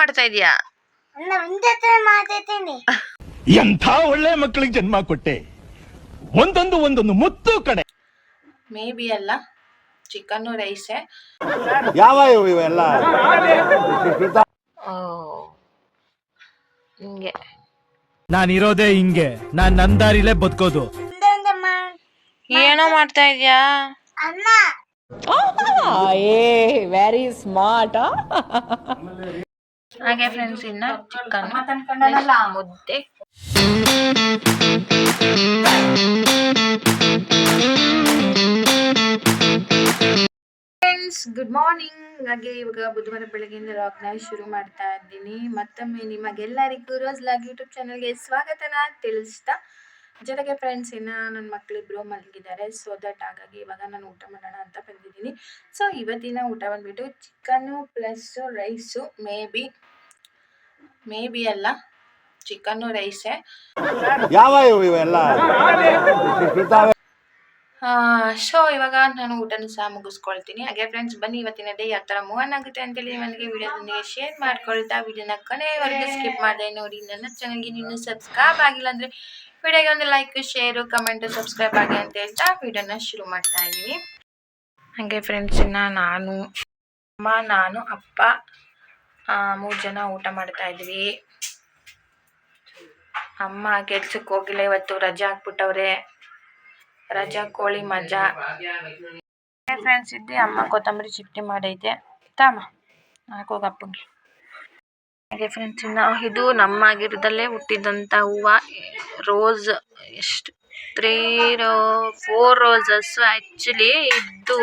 ಮಾಡ್ತಾ ಇದೀಯಾ? ಎಂಥ ಒಳ್ಳೆ ಮಕ್ಕಳಿಗೆ ಜನ್ಮ ಕೊಟ್ಟೆ? ಒಂದೊಂದು ಒಂದೊಂದು ಮುತ್ತು ಕಡೆ. ಮೇ ಬಿ ಅಲ್ಲ ಚಿಕನ್ ರೈಸ್ ಯಾವ ಇವು ಇವೆಲ್ಲ? ಹಿಂಗೆ. ನಾನಿರೋದೇ ಹಿಂಗೆ. ನಾನ್ ನಂದಾರಿಲೇ ಬದುಕೋದು. ಏನೋ ಮಾಡ್ತಾ ಇದ್ಯಾ? ಏ ವೆರಿ ಸ್ಮಾರ್ಟ್ ಹಾಗೆ ಫ್ರೆಂಡ್ಸ್ ಇನ್ನ ಚಿಕನ್ ಮುದ್ದೆ. ಫ್ರೆಂಡ್ಸ್ ಗುಡ್ ಮಾರ್ನಿಂಗ್ ಹಾಗೆ ಇವಾಗ ಬುಧವಾರ ಬೆಳಗ್ಗೆಯಿಂದ ಲಾಗ್ನ ಶುರು ಮಾಡ್ತಾ ಇದ್ದೀನಿ. ಮತ್ತೊಮ್ಮೆ ನಿಮಗೆಲ್ಲರಿಗೂ ರೋಸ್ ಲಾಗ್ ಯೂಟ್ಯೂಬ್ ಚಾನಲ್ಗೆ ಸ್ವಾಗತನ. ತಿಳಿಸ್ತಾ ಜೊತೆಗೆ ಫ್ರೆಂಡ್ಸ್ ಇನ್ನು ನನ್ನ ಮಕ್ಕಳಿಬ್ರು ಮಲಗಿದ್ದಾರೆ. ಸೊ ದಟ್ ಹಾಗಾಗಿ ಇವಾಗ ನಾನು ಊಟ ಮಾಡೋಣ ಅಂತ ಬಂದಿದ್ದೀನಿ. ಸೊ ಇವತ್ತಿನ ಊಟ ಬಂದ್ಬಿಟ್ಟು chicken plus rice maybe maybe ಅಲ್ಲ ಚಿಕನ್ ರೈಸ್ ಯಾವ ಇವು ಇವೆಲ್ಲ? ಸೊ ಇವಾಗ ನಾನು ಊಟನ ಸಹ ಮುಗಿಸ್ಕೊಳ್ತೀನಿ. ಹಾಗೆ ಫ್ರೆಂಡ್ಸ್ ಬನ್ನಿ ಇವತ್ತಿನ ಡೇ ಯಾವ ಥರ ಮೂವನ್ ಆಗುತ್ತೆ ಅಂತೇಳಿ ನನಗೆ ವಿಡಿಯೋದೊಂದಿಗೆ ಶೇರ್ ಮಾಡ್ಕೊಳ್ತಾ ವಿಡಿಯೋನ ಕೊನೆಯವರೆಗೆ ಸ್ಕಿಪ್ ಮಾಡಿದೆ ನೋಡಿ. ನನ್ನ ಚಾನಲ್ಗೆ ನೀನು ಸಬ್ಸ್ಕ್ರೈಬ್ ಆಗಿಲ್ಲ ಅಂದರೆ ವಿಡಿಯೋಗೆ ಒಂದು ಲೈಕ್ ಶೇರು ಕಮೆಂಟ್ ಸಬ್ಸ್ಕ್ರೈಬ್ ಆಗಿ ಅಂತ ಹೇಳ್ತಾ ವಿಡಿಯೋನ ಶುರು ಮಾಡ್ತಾ ಇದ್ದೀನಿ. ಹಾಗೆ ಫ್ರೆಂಡ್ಸ್ ಇನ್ನು ನಾನು ಅಮ್ಮ ನಾನು ಅಪ್ಪ ಮೂರು ಜನ ಊಟ ಮಾಡ್ತಾ ಇದ್ವಿ. ಅಮ್ಮ ಕೆಲ್ಸಕ್ಕೆ ಹೋಗಿಲ್ಲ, ಇವತ್ತು ರಜೆ ಹಾಕ್ಬಿಟ್ಟವ್ರೆ. ರಜಾ, ಕೋಳಿ ಮಜಾ ಫ್ರೆಂಡ್ಸ್ ಇದ್ದೆ, ಅಮ್ಮ ಕೊತ್ತಂಬರಿ ಚಿಟ್ಟಿ ಮಾಡೈತೆ. ತಾಮ ಹಾಕೋಗ ಹಾಗೆ ಫ್ರೆಂಡ್ಸ್ ಇನ್ನು ಇದು ನಮ್ಮ ಗಿಡದಲ್ಲೇ ಹುಟ್ಟಿದಂಥ ಹೂವು. ರೋಸ್, ಎಷ್ಟು? Three row, four roses actually ಇದು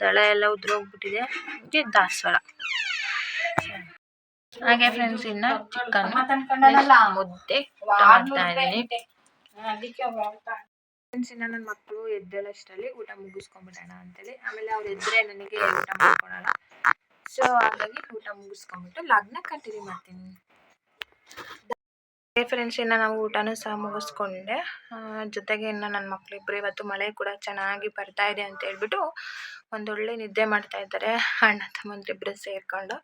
ದಳ ಎಲ್ಲ ಉದ್ರೋಗ್ಬಿಟ್ಟಿದೆ. ಇದು ದಾಸವಾಳ. ಹಾಗೆ ಫ್ರೆಂಡ್ಸ್ ಇನ್ನ ಚಿಕನ್ ಮುದ್ದೆ ಊಟ ಮಾಡ್ತಾ ಇದ್ದೀನಿ. ಫ್ರೆಂಡ್ಸ್ ಇನ್ನ ನನ್ನ ಮಕ್ಕಳು ಎದ್ದೇಳಷ್ಟರಲ್ಲಿ ಊಟ ಮುಗಿಸ್ಕೊಂಡ್ಬಿಡೋಣ ಅಂತೇಳಿ. ಆಮೇಲೆ ಅವ್ರು ಎದ್ರೆ ನನಗೆ ಊಟ ಮಾಡ್ಕೊಳಲ್ಲ ಸೊ ಹಾಗಾಗಿ ಊಟ ಮುಗಿಸ್ಕೊಂಡ್ಬಿಟ್ಟು ಲಗ್ನ ಕಂಟಿನ್ಯೂ ಮಾಡ್ತೀನಿ ಫ್ರೆಂಡ್ಸ್ ಇನ್ನ ನಾವು ಊಟನೂ ಸಹ ಮುಗಿಸ್ಕೊಂಡೆ. ಜೊತೆಗೆ ಇನ್ನ ನನ್ನ ಮಕ್ಕಳಿಬ್ರು ಇವತ್ತು ಮಳೆ ಕೂಡ ಚೆನ್ನಾಗಿ ಬರ್ತಾ ಇದೆ ಅಂತ ಹೇಳ್ಬಿಟ್ಟು ಒಂದೊಳ್ಳೆ ನಿದ್ದೆ ಮಾಡ್ತಾ ಇದ್ದಾರೆ. ಅಣ್ಣ ತಮ್ಮಂದ್ರಿಬ್ರು ಸೇರಿಕೊಂಡು.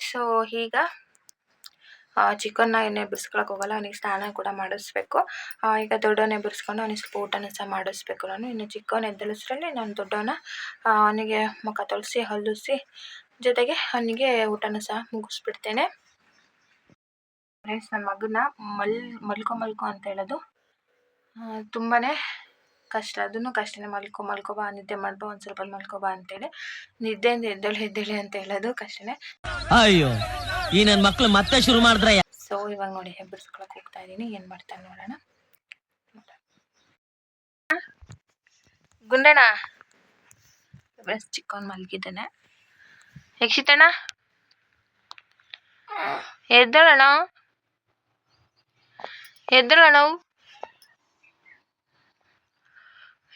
ಸೊ ಈಗ ಚಿಕನ್ನ ಏನೇ ಬಿಡಿಸ್ಕೊಳಕ್ಕೆ ಹೋಗಲ್ಲ. ಅವನಿಗೆ ಸ್ನಾನ ಕೂಡ ಮಾಡಿಸ್ಬೇಕು. ಈಗ ದೊಡ್ಡವನೇ ಬಿಡಿಸ್ಕೊಂಡು ಅವನಿಗೆ ಸ್ವಲ್ಪ ಊಟನ ಸಹ ಮಾಡಿಸ್ಬೇಕು ನಾನು. ಇನ್ನು ಚಿಕ್ಕವನ ಎದ್ದಲಿಸ್ರಲ್ಲಿ ನಾನು ದೊಡ್ಡವನ ಅವನಿಗೆ ಮುಖ ತೊಳಸಿ ಹಲ್ಲುಸಿ ಜೊತೆಗೆ ಅವನಿಗೆ ಊಟನ ಸಹ ಮುಗಿಸ್ಬಿಡ್ತೇನೆ. ಫ್ರೆಂಡ್ಸ್ ನನ್ನ ಮಗನ ಮಲ್, ಮಲ್ಕೊ ಮಲ್ಕೊ ಅಂತ ಹೇಳೋದು ತುಂಬಾ ಕಷ್ಟ ಅದನ್ನು ಕಷ್ಟನೇ ಮಲ್ಕೊ ಮಲ್ಕೊ ಬಾ ನಿದ್ದೆ ಮಾಡ್ಬೋ ಒಂದು ಸ್ವಲ್ಪ ಮಲ್ಕೋ ಬಾ ಅಂತೇಳಿ ನಿದ್ದೆಯಿಂದ ಎದ್ದೇಳಿ ಎದ್ದೇಳಿ ಅಂತ ಹೇಳೋದು ಕಷ್ಟನೇ. ಅಯ್ಯೋ ಈ ನನ್ನ ಮಕ್ಳು ಮತ್ತೆ ಶುರು ಮಾಡಿದ್ರೆ ಸೊ ಇವಾಗ ನೋಡಿ ಹೆಬ್ಬರ್ಸ್ಕೊಳಕ್ ಹೋಗ್ತಾ ಇದೀನಿ ಏನ್ ಮಾಡ್ತಾನೆ ನೋಡೋಣ. ಗುಂಡಣ್ಣ ಚಿಕ್ಕವನ್ ಮಲಗಿದ್ದಾನೆ. ಯಕ್ಷಿತಣ್ಣ ಎದ್ದಳಣ ಎದ್ದಳಣ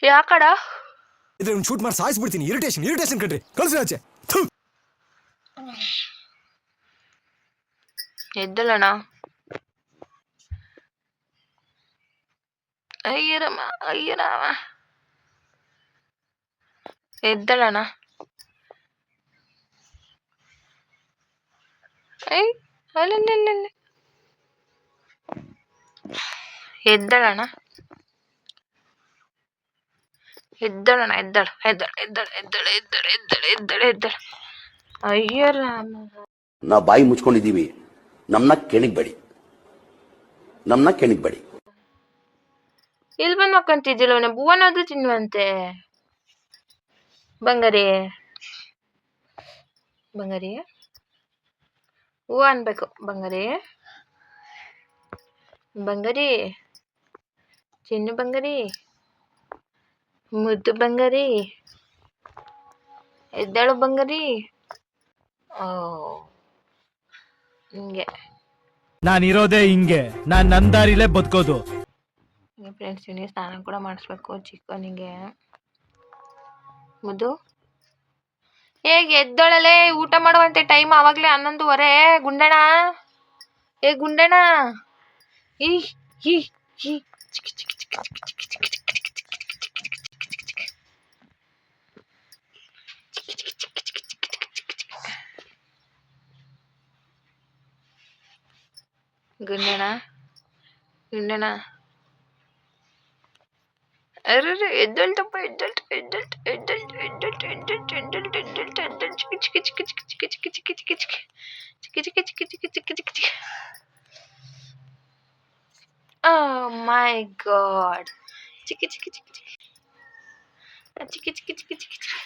ಯಾಕಡ ಇದ್ರೆ ಒಂದು ಶೂಟ್ ಮಾಡಿ ಸಾಯಿಸ್ಬಿಡ್ತೀನಿ ಇರಿಟೇಷನ್ ಇರಿಟೇಷನ್ ಕಣ್ರಿ ಕಳ್ಸಿ ಆಚೆ ಥು. ಎದ್ದಳಣ ಅಯ್ಯರಮ್ಮ ಅಯ್ಯರಮ್ಮ ಎದ್ದಳಣ ಐ ಅಲ್ಲಲ್ಲಲ್ಲ ಎದ್ದಳಣ ಎದ್ದಳು ಎದ್ದಳು ಎದ್ದಳು ಎದ್ದಳು ಎದ್ದಳು ಎದ್ದಳು ಎದ್ದಳು ಎದ್ದಳು. ಅಯ್ಯೋ ರಾಮ. ನಾವು ಬಾಯಿ ಮುಚ್ಕೊಂಡಿದ್ದೀವಿ. ನಮ್ಮನ್ನ ಕೆಣಿಗ್ಬೇಡಿ. ನಮ್ಮನ್ನ ಕೆಣಿಗ್ಬೇಡಿ. ಇಲ್ಲಿ ಬಂದು ಮಕ್ಕಂತಿದ್ದಿಲ್ಲ ಅವನ? ಬೂವನಾದ್ರೂ ತಿನ್ನುವಂತೆ. ಬಂಗಾರಿ. ಬಂಗಾರಿ? ಹೂವ ಅನ್ಬೇಕು. ಬಂಗಾರಿ. ಬಂಗಾರಿ. ಚಿನ್ನು ಬಂಗಾರಿ. ಮುದ್ದು ಬಂಗಾರಿ. ಎದ್ದಾಳು ಬಂಗಾರಿ. ಓ ಹಿಂಗೆ. ನಾನಿರೋದೇ ಹಿಂಗೆ. ನಾನ್ ನಂದಾರಿಲೇ ಬದುಕೋದು. ಫ್ರೆಂಡ್ಸ್ ಇವನಿಗೆ ಸ್ನಾನ ಕೂಡ ಮಾಡಿಸ್ಬೇಕು ಚಿಕ್ಕವನಿಗೆ ಮುದ್ದು. ಹೇಗೆ ಎದ್ದೊಳಲೆ ಊಟ ಮಾಡುವಂತೆ ಟೈಮ್ ಆವಾಗಲೇ ಹನ್ನೊಂದುವರೆ. ಗುಂಡಣ ಏ ಗುಂಡಣ್ಣ. ಈ ಈ ಈ. ಚಿಕ್ಕ ಚಿಕ್ಕ ಚಿಕ್ಕ ಚಿಕ್ಕ ಚಿಕ್ಕ ಚಿಕ್ ಗುಂಡಣ ಗುಂಡಣ ಅರೆ ಎದ್ದಲ್ಟಪ್ಪ ಎದ್ದಲ್ಟ್ ಎದ್ದಲ್ಟ್ ಎದ್ದಲ್ಟ್ ಎದ್ದಲ್ಟ್ ಎದ್ದಲ್ಟ್ ಎದ್ದಲ್ಟ್ ಎದ್ದಲ್ಟ್ ಎದ್ದಲ್ಟ್ ಚಿಕ್ಕಿ ಚಿಕ್ಕಿ ಚಿಕ್ಕಿ ಚಿಕ್ಕಿ ಚಿಕ್ಕಿ ಚಿಕ್ಕಿ ಚಿಕ್ಕಿ ಚಿಕ್ಕಿ ಚಿಕ್ಕಿ ಚಿಕ್ಕಿ ಚಿಕ್ಕಿ ಚಿಕ್ಕಿ ಚಿಕ್ಕಿ ಚಿಕ್ಕಿ ಚಿಕ್ಕಿ Oh my god. ಚಿಕ್ಕಿ ಚಿಕ್ಕಿ ಚಿಕ್ಕಿ ಚಿಕ್ಕಿ ಚಿಕ್ಕಿ ಚಿಕ್ಕಿ ಚಿಕ್ಕಿ ಚಿಕ್ಕಿ ಚಿಕ್ಕಿ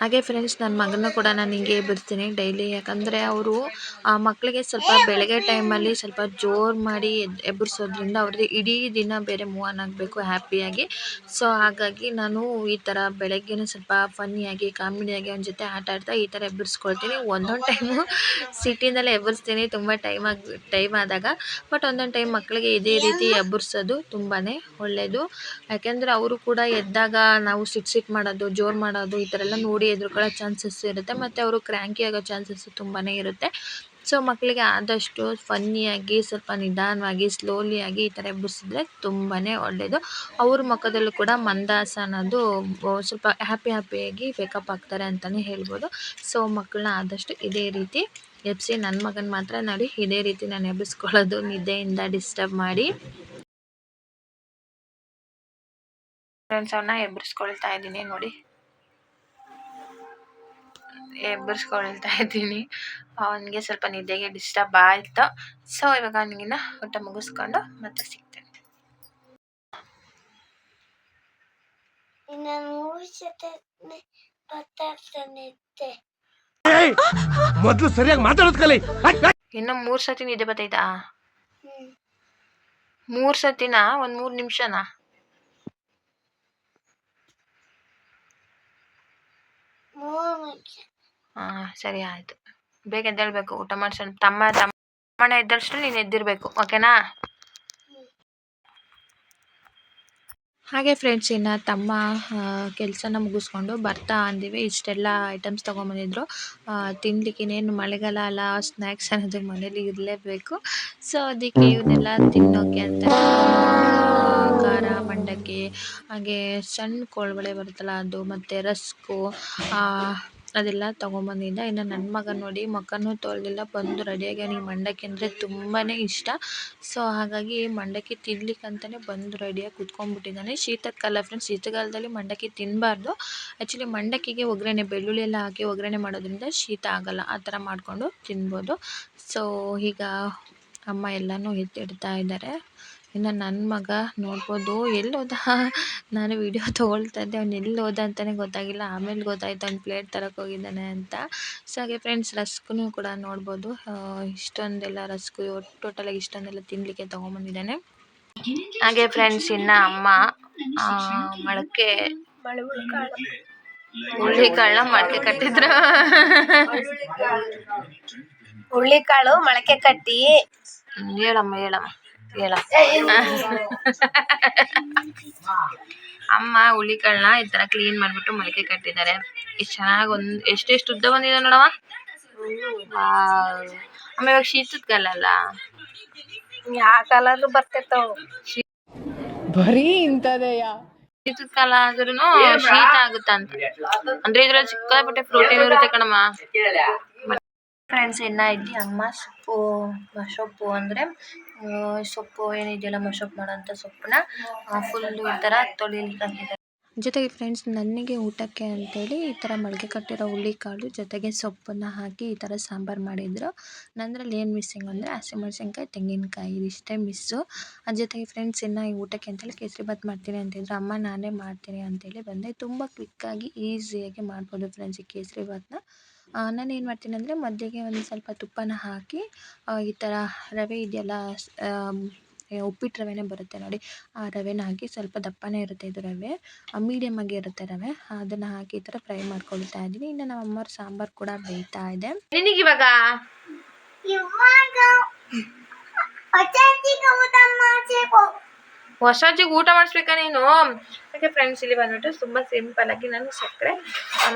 ಹಾಗೆ ಫ್ರೆಂಡ್ಸ್ ನನ್ನ ಮಗನ ಕೂಡ ನಾನು ಹಿಂಗೆ ಬಿಡ್ತೀನಿ ಡೈಲಿ ಯಾಕಂದರೆ ಅವರು, ಆ ಮಕ್ಕಳಿಗೆ ಸ್ವಲ್ಪ ಬೆಳಗ್ಗೆ ಟೈಮಲ್ಲಿ ಸ್ವಲ್ಪ ಜೋರು ಮಾಡಿ ಎಬ್ಬರಿಸೋದ್ರಿಂದ ಅವ್ರಿಗೆ ಇಡೀ ದಿನ ಬೇರೆ ಮೂವ್ ಆನ್ ಆಗಬೇಕು ಹ್ಯಾಪಿಯಾಗಿ ಸೊ ಹಾಗಾಗಿ ನಾನು ಈ ಥರ ಬೆಳಗ್ಗೆನೇ ಸ್ವಲ್ಪ ಫನ್ನಿಯಾಗಿ ಕಾಮಿಡಿಯಾಗಿ ಅವ್ನ ಜೊತೆ ಆಟ ಆಡ್ತಾ ಈ ಥರ ಎಬ್ಬರಿಸ್ಕೊಳ್ತೀನಿ ಒಂದೊಂದು ಟೈಮು ಸಿಟಿಯಿಂದಲೇ ಎಬ್ಬಿಸ್ತೀನಿ ತುಂಬ ಟೈಮ್ ಆಗಿ ಟೈಮ್ ಆದಾಗ. ಬಟ್ ಒಂದೊಂದು ಟೈಮ್ ಮಕ್ಕಳಿಗೆ ಇದೇ ರೀತಿ ಎಬ್ಬರಿಸೋದು ತುಂಬಾ ಒಳ್ಳೆಯದು ಯಾಕೆಂದರೆ ಅವರು ಕೂಡ ಎದ್ದಾಗ ನಾವು ಸಿಟ್ ಸಿಟ್ ಮಾಡೋದು, ಜೋರು ಮಾಡೋದು ಈ ಥರ ಎಲ್ಲ ನೋಡಿ ಎದ್ರುಕೊಳ್ಳೋ ಚಾನ್ಸಸ್ ಇರುತ್ತೆ ಮತ್ತು ಅವರು ಕ್ರ್ಯಾಂಕಿ ಆಗೋ ಚಾನ್ಸಸ್ ತುಂಬಾ ಇರುತ್ತೆ. ಸೊ ಮಕ್ಕಳಿಗೆ ಆದಷ್ಟು ಫನ್ನಿಯಾಗಿ ಸ್ವಲ್ಪ ನಿಧಾನವಾಗಿ ಸ್ಲೋಲಿಯಾಗಿ ಈ ಥರ ಎಬ್ಬಿಸಿದ್ರೆ ತುಂಬಾ ಒಳ್ಳೆಯದು ಅವ್ರ ಮುಖದಲ್ಲೂ ಕೂಡ ಮಂದಾಸ ಅನ್ನೋದು ಸ್ವಲ್ಪ ಹ್ಯಾಪಿ ಹ್ಯಾಪಿಯಾಗಿ ಬೇಕಪ್ ಆಗ್ತಾರೆ ಅಂತಲೇ ಹೇಳ್ಬೋದು. ಸೊ ಮಕ್ಕಳನ್ನ ಆದಷ್ಟು ಇದೇ ರೀತಿ ಎಬ್ಬಿಸಿ ನನ್ನ ಮಗನ ಮಾತ್ರ ನೋಡಿ ಇದೇ ರೀತಿ ನಾನು ಎಬ್ಬಿಸ್ಕೊಳ್ಳೋದು ನಿದ್ದೆಯಿಂದ ಡಿಸ್ಟರ್ಬ್ ಮಾಡಿ. ಫ್ರೆಂಡ್ಸ್ ಅವನ್ನ ಎಬ್ಬಿಸ್ಕೊಳ್ತಾ ಇದ್ದೀನಿ ನೋಡಿ. ಎಬ್ಬರಿಸ್ಕೊಳ್ತಾ ಇದ್ದೀನಿ ಅವನಿಗೆ ಸ್ವಲ್ಪ ನಿದ್ದೆಗೆ ಡಿಸ್ಟರ್ಬ್ ಆಯಿತು. ಸೊ ಇವಾಗ ಅವನಿಗಿನ್ನ ಊಟ ಮುಗಿಸ್ಕೊಂಡು ಮತ್ತೆ ಸಿಗ್ತೇನೆ. ಮೊದಲು ಸರಿಯಾಗಿ ಮಾತಾಡೋದ್ಕಲಿ. ಇನ್ನು ಮೂರು ಸತಿ ನಿದ್ದೆ ಬತ್ತೈತಾ ಮೂರ್ ಒಂದ್ ಒಂದು ಮೂರು ನಿಮಿಷನಾ? ಮೂರು ನಿಮಿಷ ಹಾಂ ಸರಿ ಆಯಿತು. ಬೇಗ ಎದ್ದೇಳಬೇಕು ಊಟ ಮಾಡ್ಸೋಣ. ತಮ್ಮ ತಮ್ಮಣ್ಣ ಎದ್ದಷ್ಟು ನೀನು ಎದ್ದಿರಬೇಕು ಓಕೆನಾ? ಹಾಗೆ ಫ್ರೆಂಡ್ಸ್ ಇನ್ನು ತಮ್ಮ ಕೆಲಸನ ಮುಗಿಸ್ಕೊಂಡು ಬರ್ತಾ ಅಂದಿವಿ. ಇಷ್ಟೆಲ್ಲ ಐಟಮ್ಸ್ ತೊಗೊಂಬಂದಿದ್ರು. ತಿನ್ಲಿಕ್ಕೆ ಇನ್ನೇನು ಮಳೆಗಾಲ ಅಲ್ಲ ಸ್ನ್ಯಾಕ್ಸ್ ಅನ್ನೋದು ಮನೇಲಿ ಇರಲೇಬೇಕು. ಸೊ ಅದಕ್ಕೆ ಇವನ್ನೆಲ್ಲ ತಿನ್ನೋಕೆ ಅಂತ ಖಾರ ಮಂಡಕ್ಕಿ ಹಾಗೆ ಸಣ್ಣ ಕೋಳ್ಬಳೆ ಬರುತ್ತಲ್ಲ ಅದು ಮತ್ತು ರಸ್ಕು ಅದೆಲ್ಲ ತೊಗೊಂಬಂದಿದ್ದೆ. ಇನ್ನು ನನ್ನ ಮಗ ನೋಡಿ ಮುಖನೂ ತೊಳೆದಿಲ್ಲ, ಬಂದು ರೆಡಿಯಾಗಿ ನನಗೆ ಮಂಡಕ್ಕಿ ಅಂದರೆ ತುಂಬಾ ಇಷ್ಟ. ಸೊ ಹಾಗಾಗಿ ಮಂಡಕ್ಕಿ ತಿನ್ಲಿಕ್ಕೆ ಅಂತಲೇ ಬಂದು ರೆಡಿಯಾಗಿ ಕುತ್ಕೊಂಡ್ಬಿಟ್ಟಿದ್ದಾನೆ. ಶೀತಕಾಲ ಫ್ರೆಂಡ್ಸ್ ಶೀತಕಾಲದಲ್ಲಿ ಮಂಡಕ್ಕಿ ತಿನ್ನಬಾರ್ದು ಆ್ಯಕ್ಚುಲಿ ಮಂಡಕ್ಕಿಗೆ ಒಗ್ಗರಣೆ, ಬೆಳ್ಳುಳ್ಳಿ ಎಲ್ಲ ಹಾಕಿ ಒಗ್ಗರಣೆ ಮಾಡೋದ್ರಿಂದ ಶೀತ ಆಗಲ್ಲ. ಆ ಥರ ಮಾಡಿಕೊಂಡು ತಿನ್ಬೋದು. ಸೊ ಈಗ ಅಮ್ಮ ಎಲ್ಲನೂ ಎತ್ತಿಡ್ತಾ ಇದ್ದಾರೆ. ಇನ್ನು ನನ್ನ ಮಗ ನೋಡ್ಬೋದು. ಎಲ್ಲಿ ಹೋದ? ನಾನು ವಿಡಿಯೋ ತೊಗೊಳ್ತಾ ಇದ್ದೆ. ಅವ್ನು ಎಲ್ಲಿ ಹೋದ ಅಂತಲೇ ಗೊತ್ತಾಗಿಲ್ಲ. ಆಮೇಲೆ ಗೊತ್ತಾಯ್ತು ಅವ್ನು ಪ್ಲೇಟ್ ತರಕ್ಕೆ ಹೋಗಿದ್ದಾನೆ ಅಂತ. ಸೊ ಹಾಗೆ ಫ್ರೆಂಡ್ಸ್ ರಸ್ಕೂ ಕೂಡ ನೋಡ್ಬೋದು. ಇಷ್ಟೊಂದೆಲ್ಲ ರಸ್ಕು ಟೋಟಲಾಗಿ ಇಷ್ಟೊಂದೆಲ್ಲ ತಿನ್ನಲಿಕ್ಕೆ ತೊಗೊಂಬಂದಿದ್ದಾನೆ. ಹಾಗೆ ಫ್ರೆಂಡ್ಸ್ ಇನ್ನು ಅಮ್ಮ ಮೊಳಕೆ ಹುಳ್ಳಿಕಾಳನ್ನ ಮೊಳಕೆ ಕಟ್ಟಿದ್ರು. ಹುಳ್ಳಿಕಾಳು ಮೊಳಕೆ ಕಟ್ಟಿ. ಹೇಳಮ್ಮ ಹೇಳಮ್ಮ. ಹೇಳ ಅಮ್ಮ ಹುಳಿಕಾಳನ್ನ ಈ ತರ ಕ್ಲೀನ್ ಮಾಡ್ಬಿಟ್ಟು ಮೊಳಕೆ ಕಟ್ಟಿದ್ದಾರೆ ಎಷ್ಟು ಚೆನ್ನಾಗಿ ಒಂದ್ ಎಷ್ಟೆಷ್ಟು ಉದ್ದ ಬಂದಿದೆ ನೋಡವ. ಆಮೇಲೆ ಇವಾಗ ಶೀತದ ಕಾಲ ಅಲ್ಲ ಯಾವ ಕಾಲಾದ್ರೂ ಬರ್ತಿರ್ತಾವ ಶೀತದ ಕಾಲ ಆದ್ರೂ ಶೀತ ಆಗುತ್ತಂತ ಅಂದ್ರೆ ಇದ್ರಲ್ಲಿ ಬಟ್ಟೆ ಪ್ರೋಟೀನ್ ಇರುತ್ತೆ ಕಣಮ್ಮ ಫ್ರೆಂಡ್ಸ್ ಇನ್ನ ಇಲ್ಲಿ ಅಮ್ಮ ಸೊಪ್ಪು ಸೊಪ್ಪು ಅಂದರೆ ಸೊಪ್ಪು ಏನಿದೆಯಲ್ಲ ಮಶಪ್ ಮಾಡೋಂಥ ಸೊಪ್ಪನ್ನ ಫುಲ್ಲು ಈ ಥರ ತೊಳಿಲಿಕ್ಕೆ ಹಾಕಿದ್ದಾರೆ. ಜೊತೆಗೆ ಫ್ರೆಂಡ್ಸ್ ನನಗೆ ಊಟಕ್ಕೆ ಅಂತೇಳಿ ಈ ಥರ ಮೊಳಕೆ ಕಟ್ಟಿರೋ ಹುಳ್ಳಿಕಾಳು ಜೊತೆಗೆ ಸೊಪ್ಪನ್ನು ಹಾಕಿ ಈ ಥರ ಸಾಂಬಾರು ಮಾಡಿದ್ರು. ನಂದ್ರಲ್ಲಿ ಏನು ಮಿಸ್ಸಿಂಗ್ ಅಂದರೆ ಹಸಿಮೆಣ್ಸಿನ್ಕಾಯಿ ತೆಂಗಿನಕಾಯಿ ಇದಿಷ್ಟೇ ಮಿಸ್ಸು ಅದ್ರ ಜೊತೆಗೆ ಫ್ರೆಂಡ್ಸ್ ಇನ್ನು ಈ ಊಟಕ್ಕೆ ಅಂತೇಳಿ ಕೇಸರಿ ಬಾತ್ ಮಾಡ್ತೀನಿ ಅಂತಿದ್ರು ಅಮ್ಮ ನಾನೇ ಮಾಡ್ತೀನಿ ಅಂತೇಳಿ ಬಂದೆ. ತುಂಬ ಕ್ವಿಕ್ಕಾಗಿ ಈಸಿಯಾಗಿ ಮಾಡ್ಬೋದು ಫ್ರೆಂಡ್ಸ್ ಈ ಕೇಸರಿ ಬಾತನ್ನ ನಾನು ಏನು ಮಾಡ್ತೀನಿ ಅಂದರೆ ಮಧ್ಯೆಗೆ ಒಂದು ಸ್ವಲ್ಪ ತುಪ್ಪನ ಹಾಕಿ ಈ ಥರ ರವೆ ಇದೆಯಲ್ಲ ಸ್- ಉಪ್ಪಿಟ್ಟು ರವೆನೇ ಬರುತ್ತೆ ನೋಡಿ. ಆ ರವೆನ ಹಾಕಿ ಸ್ವಲ್ಪ ದಪ್ಪನೇ ಇರುತ್ತೆ ಇದು ರವೆ. ಮೀಡಿಯಮ್ ಆಗಿ ಇರುತ್ತೆ ರವೆ. ಅದನ್ನು ಹಾಕಿ ಈ ಥರ ಫ್ರೈ ಮಾಡ್ಕೊಳ್ತಾ ಇದ್ದೀನಿ ಇನ್ನು ನಮ್ಮ ಅಮ್ಮರ ಸಾಂಬಾರು ಕೂಡ ಬೇಯ್ತಾ ಇದೆ. ನಿನಗಿವಾಗ? ಇವಾಗ? ಹೊಟ್ಟೆಗೆ ಊಟ ಮಾಡ್ಬೇಕು ಹೊಸಜ್ಜಿಗೆ ಊಟ ಮಾಡಿಸ್ಬೇಕಾ ನೀನು? ಅದಕ್ಕೆ ಫ್ರೆಂಡ್ಸ್ ಇಲ್ಲಿ ಬಂದ್ಬಿಟ್ಟು ತುಂಬ ಸಿಂಪಲ್ ಆಗಿ ನಾನು ಸಕ್ಕರೆ,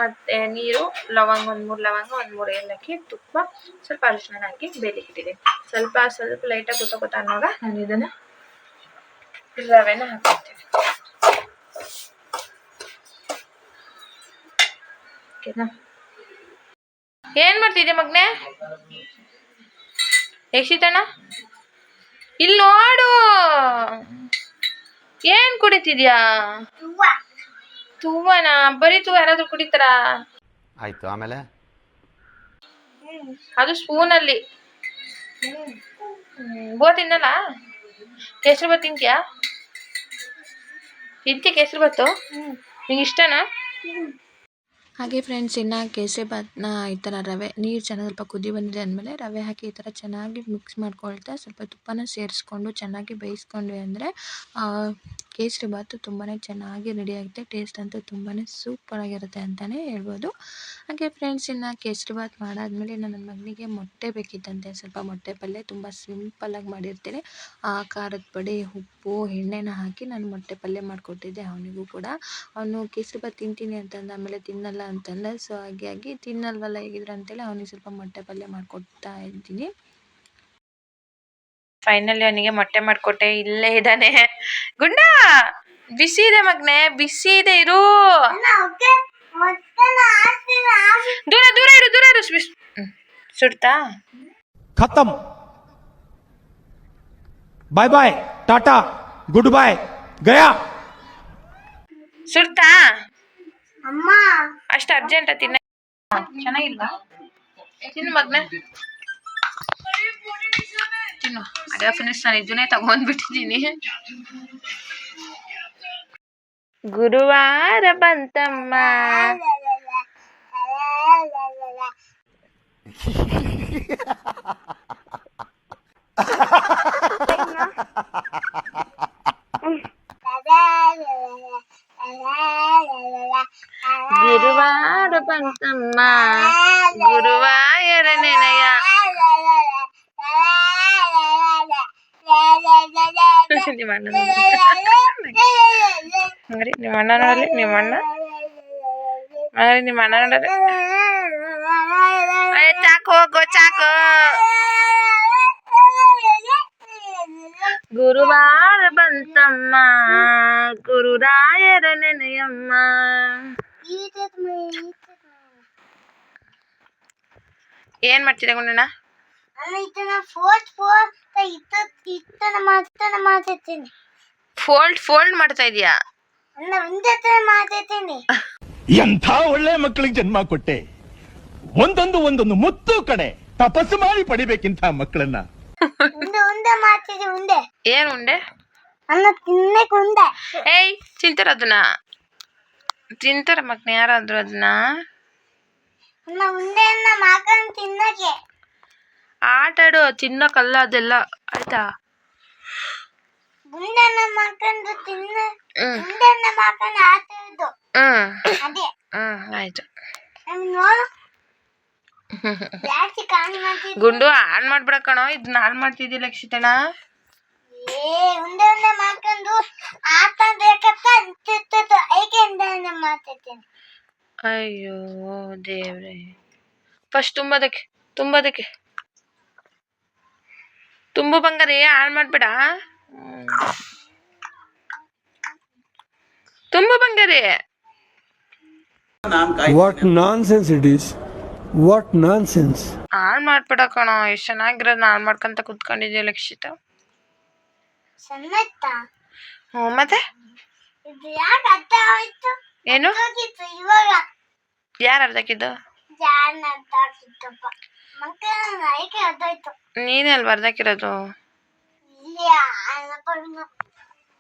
ಮತ್ತು ನೀರು, ಲವಂಗ, ಒಂದು ಮೂರು ಲವಂಗ, ಒಂದು ಮೂರು ಏಲಕ್ಕಿ, ತುಪ್ಪ, ಸ್ವಲ್ಪ ಅರಿಶಿನ ಹಾಕಿ ಬೇಲಿ ಇಟ್ಟಿದ್ದೀನಿ ಸ್ವಲ್ಪ ಸ್ವಲ್ಪ ಲೈಟಾಗಿ ಗೊತ್ತಾಗೋತಾ ಅನ್ನೋವಾಗ ನಾನು ಇದನ್ನು ರವೆನ ಹಾಕ್ಕೊಳ್ತೀನಿ ಓಕೆನಾ? ಏನ್ ಮಾಡ್ತಿದ್ದೆ ಮಗ್ನೆ? ಯಕ್ಷಿತಣ್ಣ? ಇಲ್ಲಿ ನೋಡು! ಏನ್ ಕುಡಿತಿದ್ಯಾ? ತೂವನ ಬರೀ ತೂವ ಯಾರಾದ್ರೂ ಕುಡಿತಾರ? ಆಯ್ತು ಆಮೇಲೆ? ಅದು ಸ್ಪೂನಲ್ಲಿ. ಬೋ ತಿನ್ನಲ್ಲ? ಕೇಸರಿ ಬಾತ್ ತಿಂತೀಯಾ? ತಿಂತೀಯ ಕೇಸರಿ ಬಾತು ನಿಂಗೆ ಇಷ್ಟನಾ? ಹಾಗೆ ಫ್ರೆಂಡ್ಸ್ ಇನ್ನು ಕೇಸರಿ ಭಾತ್ನ ಈ ಥರ ರವೆ, ನೀರು ಚೆನ್ನಾಗಿ ಸ್ವಲ್ಪ ಕುದಿ ಬಂದಿದೆ ಅಂದಮೇಲೆ ರವೆ ಹಾಕಿ ಈ ಥರ ಚೆನ್ನಾಗಿ ಮಿಕ್ಸ್ ಮಾಡ್ಕೊಳ್ತಾ ಸ್ವಲ್ಪ ತುಪ್ಪನ ಸೇರಿಸ್ಕೊಂಡು ಚೆನ್ನಾಗಿ ಬೇಯಿಸ್ಕೊಂಡ್ವಿ ಅಂದರೆ ಕೇಸರಿ ಭಾತು ತುಂಬಾ ಚೆನ್ನಾಗಿ ರೆಡಿ ಆಗುತ್ತೆ. ಟೇಸ್ಟ್ ಅಂತೂ ತುಂಬಾ ಸೂಪರಾಗಿರುತ್ತೆ ಅಂತಲೇ ಹೇಳ್ಬೋದು. ಹಾಗೆ ಫ್ರೆಂಡ್ಸ್ ಇನ್ನು ಕೇಸರಿ ಮಾಡಾದಮೇಲೆ ನಾನು ನನ್ನ ಮಗನಿಗೆ ಮೊಟ್ಟೆ ಬೇಕಿತ್ತಂತೆ. ಸ್ವಲ್ಪ ಮೊಟ್ಟೆ ಪಲ್ಯ ತುಂಬ ಸಿಂಪಲ್ಲಾಗಿ ಮಾಡಿರ್ತೀನಿ. ಆ ಖಾರದ ಪುಡಿ, ಉಪ್ಪು, ಎಣ್ಣೆನ ಹಾಕಿ ನಾನು ಮೊಟ್ಟೆ ಪಲ್ಯ ಮಾಡಿಕೊಟ್ಟಿದ್ದೆ ಅವನಿಗೂ ಕೂಡ. ಅವನು ಕೇಸರಿ ಭಾತ್ ತಿಂತೀನಿ ಅಂತಂದ ಆಮೇಲೆ ಅಂತಲ್ಲ ಅಂತಂದ. ಸೊ ಹಾಗಾಗಿ ತಿನ್ನಲ್ವಲ್ಲ ಹೇಗಿದ್ರೆ ಅಂತೇಳಿ ಅವನಿಗೆ ಸ್ವಲ್ಪ ಮೊಟ್ಟೆ ಪಲ್ಯ ಮಾಡಿಕೊಡ್ತಾ ಇದ್ದೀನಿ. ಫೈನಲಿ ಅವನಿಗೆ ಮೊಟ್ಟೆ ಮಾಡಿಕೊಟ್ಟೆ. ಇಲ್ಲೇ ಇದ್ದಾನೆ. ಗುಂಡ! ಬಿಸಿ ಇದೆ ಮಗ್ನೆ. ಬಿಸಿ ಇದೆ ಇರು. ದೂರ ದೂರ ಇರು ದೂರ ಇರು. ಸುಡ್ತಾ? ಖತಮ್ ಬಾಯ್ ಬಾಯ್ ಟಾಟಾ ಗುಡ್ ಬಾಯ್ ಗಯಾ ಸುಡ್ತಾ? ಅಷ್ಟು ಅರ್ಜೆಂಟ್ ತಿನ್ನ. ಚೆನ್ನಾಗಿಲ್ವಾ? ತಿನ್ನು ಮಗ್ನೆ. ತಿನ್ನು. ಅದೇ ಫಿನಿಶ್ ನಾನು ಇದನ್ನೇ ತಗೊಂಡ್ಬಿಟ್ಟಿದ್ದೀನಿ. ಗುರುವಾರ ಬಂತಮ್ಮ. ಬಂತಮ್ಮ ಗುರುವಾಯರ ನೆನೆಯ ನಿಮ್ಮ ಅಣ್ಣ ಹಂಗ್ರಿ ನಿಮ್ಮ ಅಣ್ಣ ನೋಡಲಿ ನಿಮ್ಮ ಅಣ್ಣ ಹಂಗ್ರಿ ನಿಮ್ಮ ಅಣ್ಣ ನೋಡಲಿ ಅಯ್ಯ ಚಾಕು ಹೋಗೋ ಚಾಕು ಗುರುವಾರ ಬಂತಮ್ಮ ಗುರುರಾಯರ ನೆನೆಯಮ್ಮ ಏನ್ ಮಾಡ್ತಿದ್ದೆ ಗುಂಡಣ್ಣ ಫೋಲ್ಡ್ ಫೋರ್ತ್ ಇತ್ತ ಇತ್ತನ ಮಾತನ ತಿನ್ ಫೋಲ್ಡ್ ಫೋಲ್ಡ್ ಮಾಡ್ತಾ ಇದೀಯಾ? ಎಂಥ ಒಳ್ಳೆ ಮಕ್ಕಳಿಗೆ ಜನ್ಮ ಕೊಟ್ಟೆ. ಒಂದೊಂದು ಒಂದೊಂದು ಮುತ್ತು ಕಡೆ ತಪಸ್ಸು ಮಾಡಿ ಪಡಿಬೇಕಿಂತ ಮಕ್ಕಳನ್ನ. ಮುಂದೆ ಏನ್ ಉಂಡೆ? ಅನ್ನ ತಿನ್ನಕ್ ಉಂಡೆ. ಏಯ್ ತಿಂತಾರ ಅದನ್ನ. ತಿಂತಾರ ಮಕ್ನ ಯಾರಾದ್ರೂ ಅದನ್ನ? ಅನ್ನ ಮಾಡ್ಕೊಂಡು ಅನ್ನ ಮಾಕನ್ ತಿನ್ನಕ್ಕೆ ಆಟ ಆಡು ತಿನ್ನಕ್ಕಲ್ಲ ಅದೆಲ್ಲ. ಆಯ್ತಾ? ಉಂಡೆಯನ್ನ ಮಾಡ್ಕೊಂಡು ತಿನ್ನ ಹ್ಮ್. ಮುಂದೆ ಮಾಡ್ಕೊಂಡು ಆತಿರೋದು ಹ್ಮ್. ಅದೇ. ಹ್ಮ್ ಆಯ್ತು. ನೋಡು. ಜಾಸ್ತಿ ಕಾಣಿ ಮಾಡ್ತಿದ್ದೆ ಗುಂಡು ಆನ್ ಮಾಡ್ಬಿಡ ಕಣೋ. ಇದನ್ನ ಹಾಳು ಮಾಡ್ತಿದ್ದಿ ಲಕ್ಷಿತಣ್ಣ? ಏ ಉಂಡೆ ಮುಂದೆ ಮಾಕಂದು ಆತ ಬೇಕಂತ ಅಂತಿತ್ತು ಐಕೆ ಮಾತಾಡ್ತೀನಿ ಅಯ್ಯೋ ದೇವ್ರೆ. ಫಸ್ಟ್ ತುಂಬೋದಕ್ಕೆ ತುಂಬೋದಕ್ಕೆ. ತುಂಬು ಬಂಗಾರಿ ಹಾಳು ಮಾಡಬೇಡ. ತುಂಬು ಬಂಗಾರಿ. What nonsense it is what nonsense ಹಾಳು ಮಾಡ್ಬೇಡ ಕಣೋ ಎಷ್ಟು ಚೆನ್ನಾಗಿರೋದನ್ನ ಹಾಳು ಮಾಡ್ಕೊಂತ ಕುತ್ಕೊಂಡಿದ್ಯಾ ಲಕ್ಷಿತ. ಹ್ಞೂ ಮತ್ತೆ? ಇದು ಯಾಕೆ ಅರ್ಥ ಏನು? ಹೋಗಿತ್ತು ಇವಾಗ. ಯಾರು ಅರ್ಧಾಯ್ತು ನೀನೇ ಇಲ್ಲ ಅನ್ನ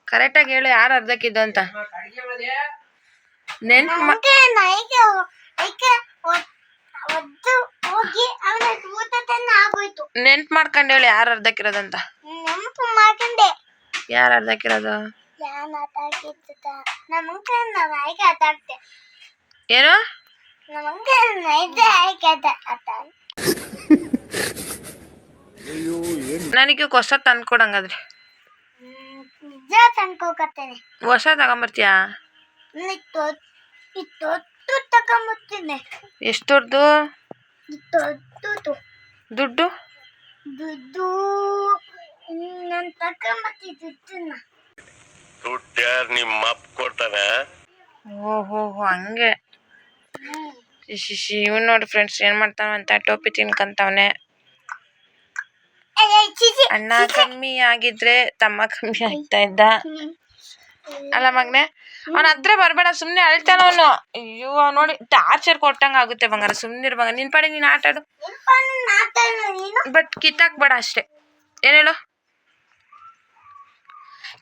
ಕರೆಕ್ಟಾಗಿ ಹೇಳು ಯಾರು ಅರ್ಧಕ್ಕಿದ್ದು ಅಂತ. ನೆನ್ಪು ನೆನ್ಪು ಮಾಡ್ಕೊಂಡು ಹೇಳಿ ಯಾರು ಅರ್ಧಕ್ಕಿರೋದಂತ ನೆನ್ಪು ಮಾಡ್ಕೊಂಡೆ. ಯಾರು ಅರ್ಧಕ್ಕಿರೋದು? ಏನು? ಆಟ ನನಗೆ ಹೊಸ ತಂದ್ಕೊಡಂಗಾದ್ರೆ ನಿಜ ತಂದ್ಕೋಕತ್ತೇನೆ ಹೊಸ ತಗೊಂಬರ್ತೀಯಾ? ಇತ್ತೊತ್ತು ತಗೊಂಬರ್ತೀನಿ. ಎಷ್ಟು ದೊಡ್ಡದು? ಇತ್ತೊತ್ತು ದುಡ್ಡು? ದುಡ್ಡು ನಾನು ತಗೊಂಬರ್ತಿದ್ದನ್ನ ಓಹೋ ಹಂಗೆ. ಶಿಶಿ ಇವ್ನು ನೋಡಿ ಫ್ರೆಂಡ್ಸ್ ಏನ್ ಮಾಡ್ತಾವ ಅಂತ ಟೋಪಿ ತಿನ್ಕಂತವನೆ. ಅಣ್ಣ ಕಮ್ಮಿ ಆಗಿದ್ರೆ ತಮ್ಮ ಕಮ್ಮಿ ಆಗ್ತಾ ಇದ್ದ. ಅಲ್ಲ ಮಗ್ನೆ ಅವನ ಹತ್ರ ಬರಬೇಡ ಸುಮ್ಮನೆ ಅಳ್ತಾನ ಅವನು. ಅಯ್ಯೋ ಅವ್ ನೋಡಿ ಟಾರ್ಚರ್ ಕೊಟ್ಟಂಗೆ ಆಗುತ್ತೆ ಬಂಗಾರ ಸುಮ್ಮನೆ ಬಂಗಾರ. ನಿನ್ ಪಾಡಿ ನೀನು ಆಟಾಡು. ಬಟ್ ಕಿತ್ತಾಕ್ಬೇಡ ಅಷ್ಟೇ. ಏನೇಳು ಹೇಳು?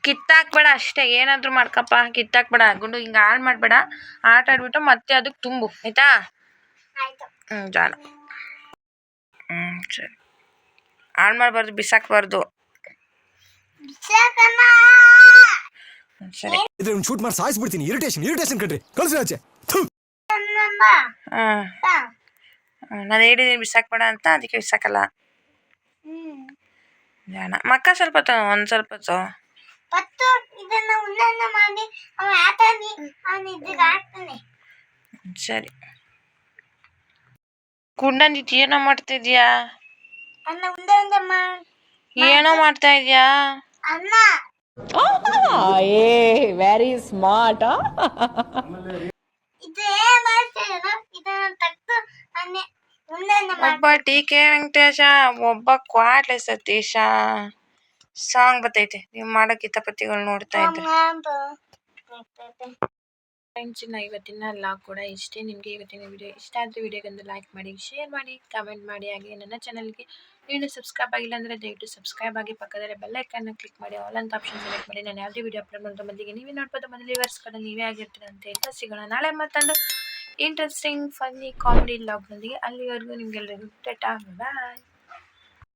ಕಿತ್ತಾಕ್ಬೇಡ ಅಷ್ಟೇ ಏನಾದರೂ ಮಾಡ್ಕಪ್ಪ ಕಿತ್ತಾಕ್ಬೇಡ ಗುಂಡು ಹಿಂಗೆ ಹಾಳು ಮಾಡಬೇಡ ಆಟ ಆಡ್ಬಿಟ್ಟು ಮತ್ತೆ ಅದಕ್ಕೆ ತುಂಬು ಆಯ್ತಾ? ಆಯ್ತು. ಹ್ಞೂ ಜಾಣ ಹ್ಞೂ ಸರಿ. ಹಾಳು ಮಾಡಬಾರ್ದು ಬಿಸಾಕ್ಬಾರ್ದು. ಸರಿ. ಇದ್ರೆ ಒಂದು ಶೂಟ್ ಮಾಡಿ ಸಾಯಿಸ್ಬಿಡ್ತೀನಿ. ಇರಿಟೇಷನ್ ಇರಿಟೇಷನ್ ಕಣ್ರಿ. ಕಳ್ಸಿ ಆಚೆ. ಹಾಂ. ನಾನು ಹೇಳಿದ್ದೀನಿ ಬಿಸಾಕ್ಬೇಡ ಅಂತ ಅದಕ್ಕೆ ಬಿಸಾಕಲ್ಲ. ಜಾಣ ಮಕ್ಕ ಸ್ವಲ್ಪ ತ ಒಂದು ಸ್ವಲ್ಪ ಮತ್ತು ಇದನ್ನ ಉಂಡನ್ನ ಮಾಡಿ ಅವ ಆಡಿ ಅವನು ಇದ್ರಿಗೆ ಹಾಕ್ತಾನೆ. ಸರಿ. ಸರಿ ಗುಂಡಂದಿತ್ತು ಏನೋ ಮಾಡ್ತಿದ್ಯಾ ಅನ್ನ ಉಂಡ ಉಂಡ ಮಾಡಿ ಏನೋ ಮಾಡ್ತಾ ಇದೀಯಾ? ಅನ್ನ. ಇದು ಏನ್ ಸ್ಮಾರ್ಟ್ ಇದನ್ನ ತೆಗ್ದು ಅನ್ನೆ ಉಂಡನ್ನ ಮಾಡಿ. ಒಬ್ಬ ಟಿ ಕೆ ವೆಂಕಟೇಶ ಒಬ್ಬ ಕ್ವಾಟ್ಲೆ ಸತೀಶ. ಸಾಂಗ್ ಬರ್ತೈತೆ. ನೀವು ಮಾಡೋ ಕಿತಾಪತಿಗಳು ನೋಡ್ತಾ ಇದ್ರೆ. ಫ್ರೆಂಡ್ಸ್ ಇನ್ನು ಇವತ್ತಿನ ಲಾಗ್ ಕೂಡ ಇಷ್ಟೇ. ನಿಮಗೆ ಇವತ್ತಿನ ವಿಡಿಯೋ ಇಷ್ಟ ಆದರೆ ವಿಡಿಯೋಗೊಂದು ಲೈಕ್ ಮಾಡಿ ಶೇರ್ ಮಾಡಿ ಕಮೆಂಟ್ ಮಾಡಿ. ಹಾಗೆ ನನ್ನ ಚಾನಲ್ಗೆ ನೀನು ಸಬ್ಸ್ಕ್ರೈಬ್ ಆಗಿಲ್ಲ ಅಂದರೆ ದಯವಿಟ್ಟು ಸಬ್ಸ್ಕ್ರೈಬ್ ಆಗಿ ಪಕ್ಕದಲ್ಲಿ ಬೆಲ್ಲೈಕನ್ನ ಕ್ಲಿಕ್ ಮಾಡಿ. ಆಲ್ ಅಂತ ಆಪ್ಷನ್ ಸೆಲೆಕ್ಟ್ ಮಾಡಿ. ನಾನು ಯಾವುದೇ ವಿಡಿಯೋ ಅಪ್ಲೋಡ್ ಮಾಡೋದು ಮೊದಲಿಗೆ ನೀವೇ ನೋಡ್ಬೋದು. ಮೊದಲು ವಿವರ್ಸ್ ಕಡೆ ನೀವೇ ಆಗಿರ್ತೀರ ಅಂತ ಹೇಳ್ತಾ ಸಿಗೋಣ. ನಾಳೆ ಮತ್ತೊಂದು ಇಂಟ್ರೆಸ್ಟಿಂಗ್ ಫನ್ನಿ ಕಾಮಿಡಿ ಲಾಗ್ನೊಂದಿಗೆ ಅಲ್ಲಿವರೆಗೂ ನಿಮಗೆಲ್ಲರಿಗೂ ಟಾಟಾ. ಬಾಯ್